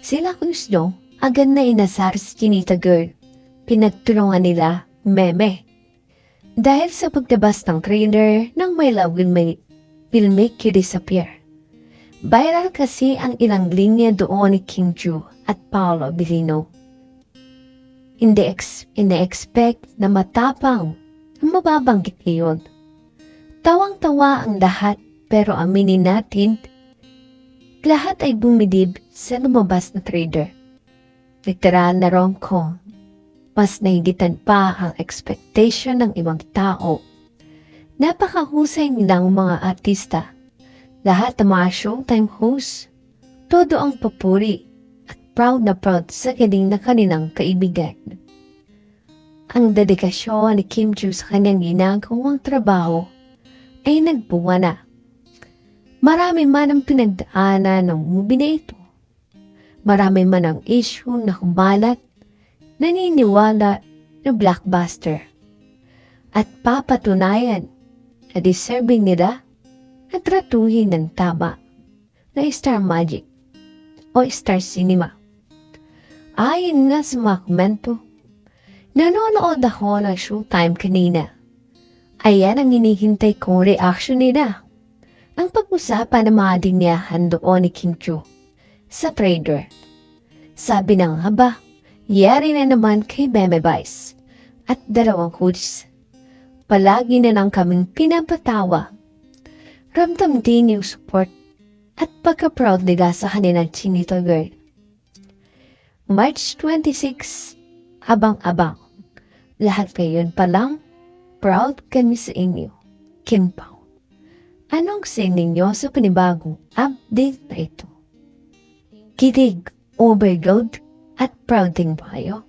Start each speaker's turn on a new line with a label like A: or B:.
A: Sila gusto, agad na inasar si Chinita Girl. Pinagtulungan nila, meme. Dahil sa pagtabas ng trailer ng My Love Will Make, will make you disappear. Viral kasi ang ilang linya doon ni Kim Ju at Paolo Abilino. Hindi, ex, hindi expect na matapang ang mababanggit iyon. Tawang-tawa ang lahat pero aminin natin, lahat ay bumidib sa lumabas na trader. Literal na rom-com. Mas nahigitan pa ang expectation ng ibang tao. Napakahusay nilang mga artista. Lahat ng mga showtime hosts. Todo ang papuri at proud na proud sa galing na kanilang kaibigan. Ang dedikasyon ni Kim Joo sa kanyang ginagawang trabaho ay nagbunga na. Marami man ang pinagdaanan ng movie na ito. Marami man ang issue na kumalat, naniniwala na blockbuster. At papatunayan na deserving nila na tratuhin ng tama na Star Magic o Star Cinema. Ayon nga sa mga komento, nanonood ako ng showtime kanina. Ayan ang hinihintay kong reaction nila. Ang pag-usapan ng mga dinyahan doon ni Kim Chu sa trader. Sabi ng haba, yari na naman kay Beme Vice at dalawang coaches. Palagi na lang kaming pinapatawa. Ramdam din yung support at pagka-proud nila sa kanilang chinito girl. March 26, abang-abang. Lahat ngayon pa lang, proud kami sa inyo. Kim Pao. Anong sing ninyo sa panibagong update na ito? Kitig, overload, at proud din ba kayo?